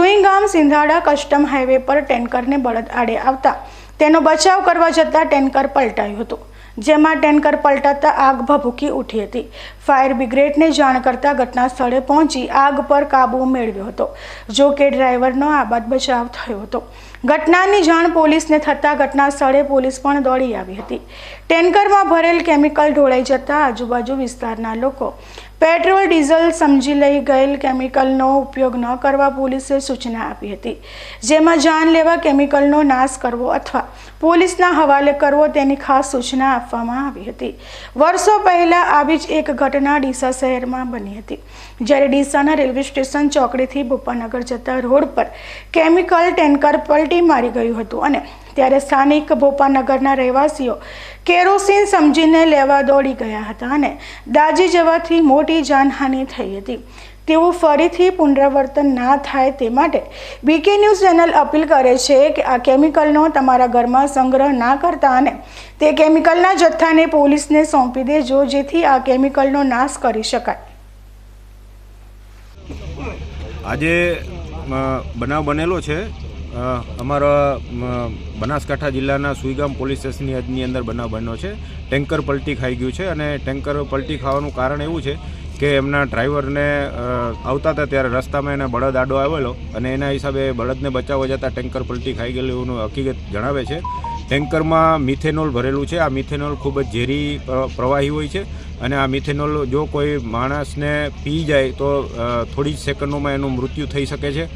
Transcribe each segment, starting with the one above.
Suigam સિંધાડા custom highway પર ટેન્કરને બળદ આડે આવતા. તેનો બચાવ કરવા જતાં ટેન્કર પલટાયું હતું. જેમાં ટેન્કર પલટાતા આગ ભભૂકી ઉઠી હતી. ફાયર બ્રિગેડને જાણ કરતાં ઘટના સ્થળે પહોંચી આગ પર કાબૂ મેળવ્યો હતો, જો કે ડ્રાઈવરનો આબાદ બચાવ થયો હતો. ઘટનાની જાણ પોલીસને થતાં ઘટના સ્થળે પોલીસ પણ દોડી આવી હતી. ટેન્કરમાં ભરેલ કેમિકલ ઢોળાઈ જતાં આજુબાજુ વિસ્તારના લોકો પેટ્રોલ, ડીઝલ સમજી લઈ ગયેલ કેમિકલનો ઉપયોગ ન કરવા પોલીસે સૂચના આપી હતી. જેમાં જાનલેવા કેમિકલનો નાશ કરવો અથવા પોલીસના હવાલે કરવો તેની ખાસ સૂચના આપવામાં આવી હતી. વર્ષો પહેલાં આવી જ એક ઘટના ડીસા શહેરમાં બની હતી, જ્યારે ડીસાના રેલવે સ્ટેશન ચોકડીથી ભોપાનગર જતા રોડ પર કેમિકલ ટેન્કર પલટી મારી ગયું હતું અને ત્યારે સ્થાનિક ભોપાનગરના રહેવાસીઓ કેરોસીન સમજીને લેવા દોડી ગયા હતા અને દાજી જવાથી મોટી જાનહાનિ થઈ હતી. તેવું ફરીથી પુનરાવર્તન ના થાય તે માટે બીકે ન્યૂઝ ચેનલ અપીલ કરે છે કે આ કેમિકલનો તમારા ઘરમાં સંગ્રહ ના કરતા અને તે કેમિકલના જથ્થાને પોલીસને સોંપી દેજો, જેથી આ કેમિકલનો નાશ કરી શકાય. આજે બનાવ બનેલો છે અમારા બનાસકાંઠા જિલ્લાના સુઈગામ પોલીસ સ્ટેશનની હદની અંદર બનાવ બન્યો છે. ટેન્કર પલટી ખાઈ ગયું છે અને ટેન્કર પલટી ખાવાનું કારણ એવું છે કે એમના ડ્રાઈવરને આવતા હતા ત્યારે રસ્તામાં એને બળદ આડો આવેલો અને એના હિસાબે બળદને બચાવવા જતાં ટેન્કર પલટી ખાઈ ગયેલું એનું હકીકત જણાવે છે. ટેન્કરમાં મિથેનોલ ભરેલું છે. આ મિથેનોલ ખૂબ જ ઝેરી પ્રવાહી હોય છે અને આ મિથેનોલ જો કોઈ માણસને પી જાય તો થોડી જ સેકન્ડોમાં એનું મૃત્યુ થઈ શકે છે.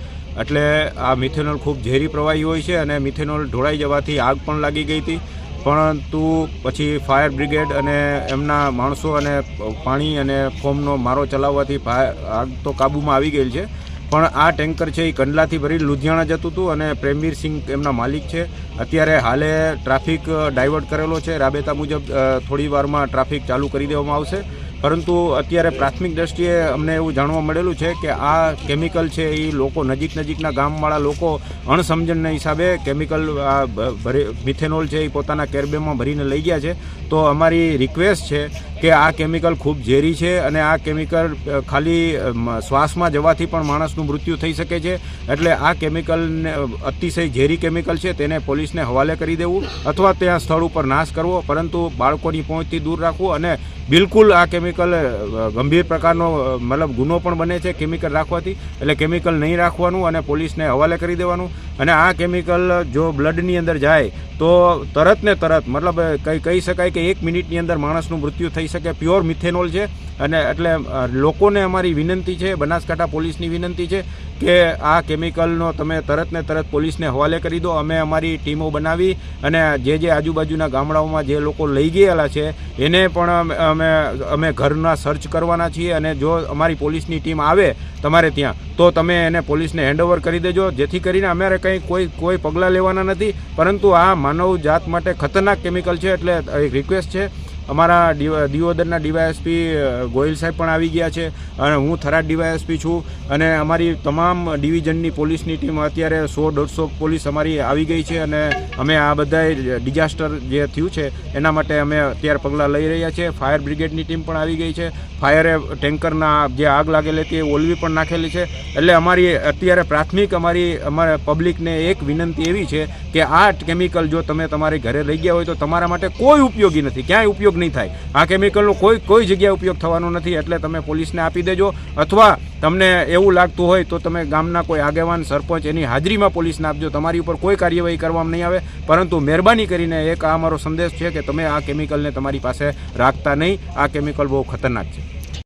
એટલે આ મિથેનોલ ખૂબ ઝેરી પ્રવાહી હોય છે અને મિથેનોલ ઢોળાઈ જવાથી આગ પણ લાગી ગઈ હતી. પરંતુ પછી ફાયર બ્રિગેડ અને એમના માણસો અને પાણી અને ફોમનો મારો ચલાવવાથી આગ તો કાબૂમાં આવી ગયેલ છે. પણ આ ટેન્કર છે એ કંડલાથી ભરી લુધિયાણા જતું હતું અને પ્રેમવીર સિંહ એમના માલિક છે. અત્યારે હાલે ટ્રાફિક ડાયવર્ટ કરેલો છે. રાબેતા મુજબ થોડી વારમાં ટ્રાફિક ચાલુ કરી દેવામાં આવશે. પરંતુ અત્યારે પ્રાથમિક દ્રષ્ટિએ અમને એવું જાણવા મળેલું છે કે આ કેમિકલ છે એ લોકો નજીક નજીકના ગામવાળા લોકો અણસમજણના હિસાબે કેમિકલ, આ મિથેનોલ છે એ પોતાના કેરબેમાં ભરીને લઈ ગયા છે. તો અમારી રિક્વેસ્ટ છે કે આ કેમિકલ ખૂબ ઝેરી છે અને આ કેમિકલ ખાલી શ્વાસમાં જવાથી પણ માણસનું મૃત્યુ થઈ શકે છે. એટલે આ કેમિકલને અતિશય ઝેરી કેમિકલ છે તેને પોલીસને હવાલે કરી દેવું અથવા ત્યાં સ્થળ ઉપર નાશ કરવો. પરંતુ બાળકોની પહોંચથી દૂર રાખવું અને બિલકુલ આ કેમિકલ ગંભીર પ્રકારનો મતલબ ગુનો પણ બને છે, કેમિકલ રાખવાથી. એટલે કેમિકલ નહીં રાખવાનું અને પોલીસને હવાલે કરી દેવાનું. અને આ કેમિકલ જો બ્લડની અંદર જાય, તો તરત ને તરત, મતલબ કંઈ, કહી શકાય કે એક મિનિટની અંદર માણસનું મૃત્યુ થઈ શકે. પ્યોર મિથેનોલ છે, અને એટલે લોકોને અમારી વિનંતી છે, બનાસકાંઠા પોલીસની વિનંતી છે, કે આ કેમિકલનો તમે તરત ને તરત પોલીસને હવાલે કરી દો. અમે અમારી ટીમો બનાવી અને જે જે આજુબાજુના ગામડાઓમાં જે લોકો લઈ ગયેલા છે, એને પણ અમે- અમે ઘરના સર્ચ કરવાના છીએ અને જો અમારી પોલીસની ટીમ આવે તમારે ત્યાં તો તમે એને પોલીસને હેન્ડઓવર કરી દેજો. જેથી કરીને અમારે કંઈ કોઈ કોઈ પગલાં લેવાના નથી. પરંતુ આ માનવ જાત માટે ખતરનાક કેમિકલ છે એટલે એક રિક્વેસ્ટ છે. અમારા દિવોદરના ડીવાયએસપી ગોયલ સાહેબ પણ આવી ગયા છે અને હું થરાદ ડીવાયએસપી છું અને અમારી તમામ ડિવિઝનની પોલીસની ટીમ અત્યારે સો દોઢસો પોલીસ અમારી આવી ગઈ છે અને અમે આ બધા ડિઝાસ્ટર જે થયું છે એના માટે અમે અત્યારે પગલાં લઈ રહ્યા છીએ ફાયર બ્રિગેડની ટીમ પણ આવી ગઈ છે. ફાયરે ટેન્કરના જે આગ લાગેલી હતી એ ઓલવી પણ નાખેલી છે. એટલે અમારી અત્યારે પ્રાથમિક અમારી, અમારા પબ્લિકને એક વિનંતી એવી છે કે આ કેમિકલ જો તમે તમારી ઘરે લઈ ગયા હોય તો તમારા માટે કોઈ ઉપયોગી નથી. ક્યાંય ઉપયોગ નહીં થાય. આ કેમિકલનો કોઈ કોઈ જગ્યાએ ઉપયોગ થવાનો નથી. એટલે તમે પોલીસને આપી દેજો. અથવા તમને એવું લાગતું હોય તો તમે ગામના કોઈ આગેવાન, સરપંચ એની હાજરીમાં પોલીસને આપજો. તમારી ઉપર કોઈ કાર્યવાહી કરવામાં નહીં આવે. પરંતુ મહેરબાની કરીને એક આ અમારો સંદેશ છે કે તમે આ કેમિકલને તમારી પાસે રાખતા નહીં. આ કેમિકલ બહુ ખતરનાક છે.